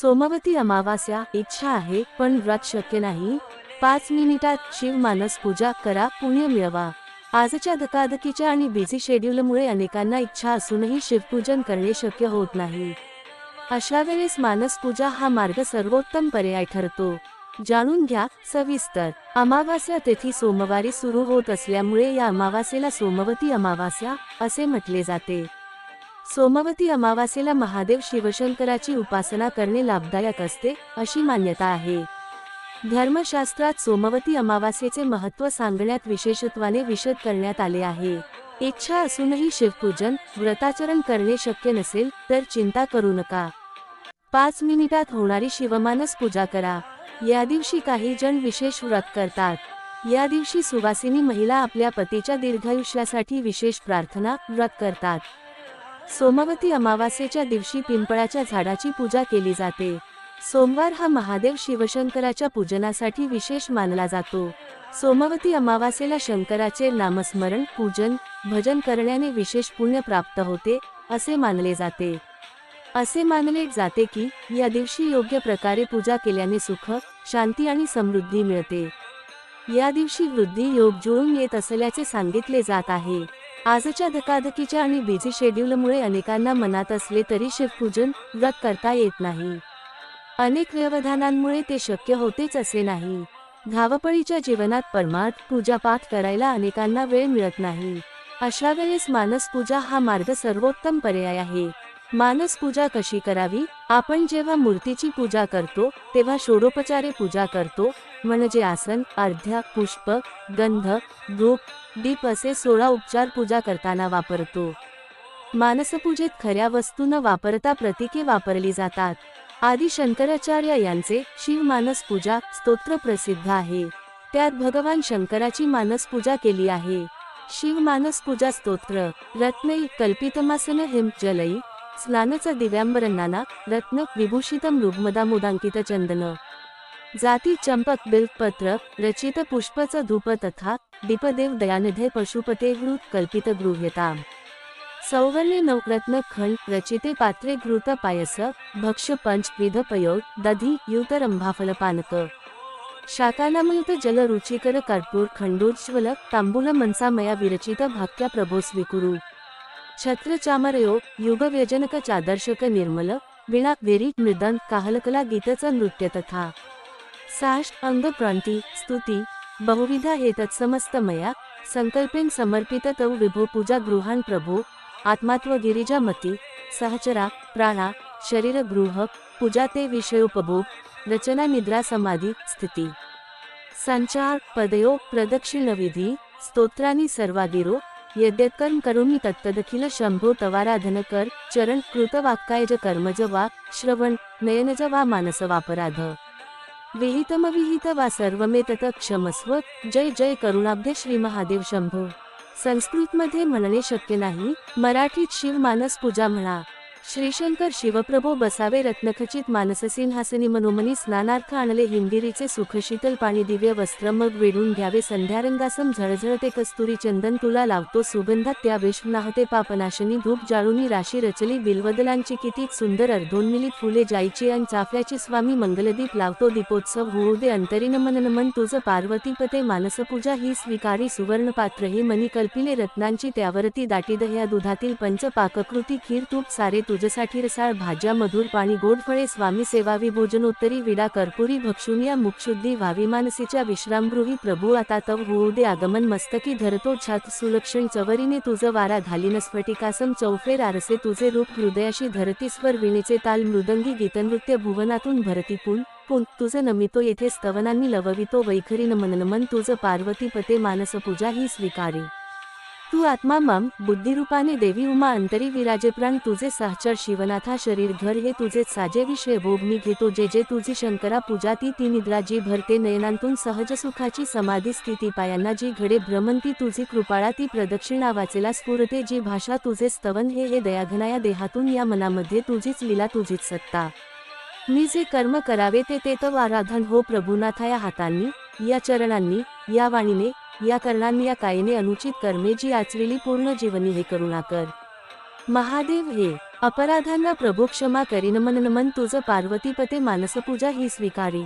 सोमवती अमावास्या इच्छा आहे पण व्रत शक्य नाही. पाच मिनिटात शिव मानस पूजा करा पुण्य मिळवा. आजच्या धकाधकीच्या आणि बिझी शेड्यूलमुळे अनेकांना इच्छा असूनही शिवपूजन करणे शक्य होत नाही. अशा वेळेस मानस पूजा हा मार्ग सर्वोत्तम पर्याय ठरतो. जाणून घ्या सविस्तर. अमावास्या तेथी सोमवारी सुरू होत असल्यामुळे या अमावास्येला सोमवती अमावास्या असे म्हटले जाते. सोमवती अमावास्येला महादेव शिवशंकराची उपासना करणे लाभदायक असते अशी मान्यता आहे. धर्मशास्त्रात सोमवती अमावास्येचे महत्त्व सांगण्यात विशेषत्वाने विशद करण्यात आले आहे. इच्छा असूनही शिवपूजन व्रताचरण करणे शक्य नसेल तर चिंता करू नका. पाच मिनिटात होणारी शिवमानस पूजा करा. या दिवशी काही जण विशेष व्रत करतात. या दिवशी सुवासिनी महिला आपल्या पतीच्या दीर्घायुष्यासाठी विशेष प्रार्थना व्रत करतात. सोमवती अमावास्येच्या दिवशी पिंपळाच्या झाडाची पूजा केली जाते. सोमवार हा महादेव शिवशंकराच्या पूजनासाठी विशेष मानला जातो. सोमवती अमावास्येला शंकराचे नामस्मरण पूजन भजन करण्याने विशेष पुण्य प्राप्त होते असे मानले जाते. असे मानले जाते की या दिवशी योग्य प्रकारे पूजा केल्याने सुख शांती आणि समृद्धी मिळते. या दिवशी वृद्धी योग जुळून येत असल्याचे सांगितले जात आहे. आजच्या धकाधकीच्या आणि बिझी शेड्यूलमुळे अनेकांना मनात असले तरी शिवपूजन व्रत करता येत नाही. अनेक व्यवधानांमुळे ते शक्य होतेच असे नाही. धावपळीच्या जीवनात परमार्थ पूजापाठ करायला अनेकांना वेळ मिळत नाही. अशा वेळेस मानस पूजा हा मार्ग सर्वोत्तम पर्याय आहे. मानस पूजा कशी करावी? आपण जेव्हा मूर्तीची पूजा करतो तेव्हा षोडोपचारे पूजा करतो म्हणजे आसन अर्ध्या पुष्प गंध धूप दीप असे सोळा उपचार पूजा करताना वापरतो. मानसपूजेत खऱ्या वस्तू न वापरता प्रतीके वापरली जातात. आदी शंकराचार्य यांचे शिव मानस पूजा स्तोत्र प्रसिद्ध आहे. त्यात भगवान शंकराची मानस पूजा केली आहे. शिव मानस पूजा स्तोत्र रत्न कल्पितमासन हिम जलई स्नानच दिव्यांबरनाना रत्न विभूषितम रुग्मदामुदांकित चंदन जाती चंपक बिल्पत्र रचित पुष्पच धूप तथा दीपदेव दयानिधे पशुपते हृत कल्पित गृह्यताम सौवर्णे नवरत्न खंड रचिते पात्रे घृत पायस भक्ष पंच विध पयोग दधी युतरंभाफल पानक शाकानामयुत जल रुचिकर कर्पूर खंडोज्ज्वल तांबूल मनसामया विरचित भाक्या प्रभो स्वीकुरु. छत्र चामरयो युग व्यजनक चादर्शक निर्मल विणा वेरी मृदन काहलकला गीतच नृत्य तथा. साष्ट अंग प्रांती स्तुती बहुविधा हे तत्समस्तमया संकल्पेन समर्पित तव विभो पूजा गृहान प्रभो आत्मात्व गिरिजा मती सहचरा प्राणा शरीर गृह पूजा ते विषयोपभोग रचना निद्रा समाधी स्थिती. संचार पदयो प्रदक्षिणविधी स्तोत्रानी सर्वागिरो यद्यकर्म करोमि तत्तदखिल शंभो तवाराधन कर चरण कृतवाक्कायज कर्मज वा श्रवण नयनज वा मानस वापराध. विहितमविहित वा सर्वमेतत क्षमस्व जय जय करुणाब्धे श्री महादेव शंभो. संस्कृतमध्ये म्हणणे शक्य नाही मराठीत शिव मानस पूजा म्हणा. श्रीशंकर शिवप्रभो बसावे रत्नखचित मानससिंहासनी मनोमनी स्नानार्थ आणले हिंदिरीचे सुखशीतल पाणी दिव्य वस्त्र मग वेढून घ्यावे संध्यारंगासम झळझळते कस्तुरी चंदन तुला लावतो सुगंधात त्या विष पापनाशनी धूप जाळूनी राशी रचली बिलवदलांची किती सुंदर अर्धोन्मिलित फुले जायची आणि चाफ्याची स्वामी मंगलदीप लावतो दीपोत्सव होऊ दे अंतरीन मन नमन तुझ पार्वतीपते मानसपूजा ही स्वीकारी सुवर्ण पात्र हे मनी कल्पिले रत्नांची त्यावरती दाटी दह्या दुधातील पंच पाककृती खीर तूप सारे तुझसाठी रसाळ भाज्या मधुर पाणी गोड फळे स्वामी सेवावी भोजनोत्तरी विडा कर्पुरी भक्षुनिया मुक्षुद्धी व्हावी मानसीच्या विश्रामगृही प्रभू आता तव होऊ दे आगमन मस्तकी धरतो छात सुलक्षण चवरीने तुझं वारा घालीन स्फटिकासम चौफेर आरसे तुझे रूप हृदयाशी धरती स्वर विणीचे ताल मृदंगी गीतनृत्य भुवनातून भरती पुन पुन तुझ नमितो येथे स्तवनांनी लववितो वैखरीन नमन तुझं पार्वती पते मानस पूजा ही स्वीकारी. तू आत्मा मम बुद्धिरूपाने देवी उमा अंतरी विराजे प्राण तुझे सहचर शिवनाथा शरीर घर हे तुझे साजे विषय भोग मी घेतो जे जे तुझी शंकरा पूजा ती ती निद्रा जी भरते नयनांतून सहज सुखाची समाधी स्थिती पायांना जी घडे भ्रमंती तुझी कृपाळा ती प्रदक्षिणा वाचेला स्फुरते जी भाषा तुझे स्तवन हे हे दयाघनाया देहातून या मनामध्ये तुझीच लीला तुझीच सत्ता. मी जे कर्म करावे ते ते तव आराधन हो प्रभुनाथा या हातांनी या चरणांनी या वाणीने या कर्णांनी या कायेने अनुचित कर्मे जी आचलेली पूर्ण जीवनी हे करुणा कर महादेव हे अपराधांना प्रभू क्षमा करीन मन नमन तुझ पार्वतीपते मानसपूजा ही स्वीकारी.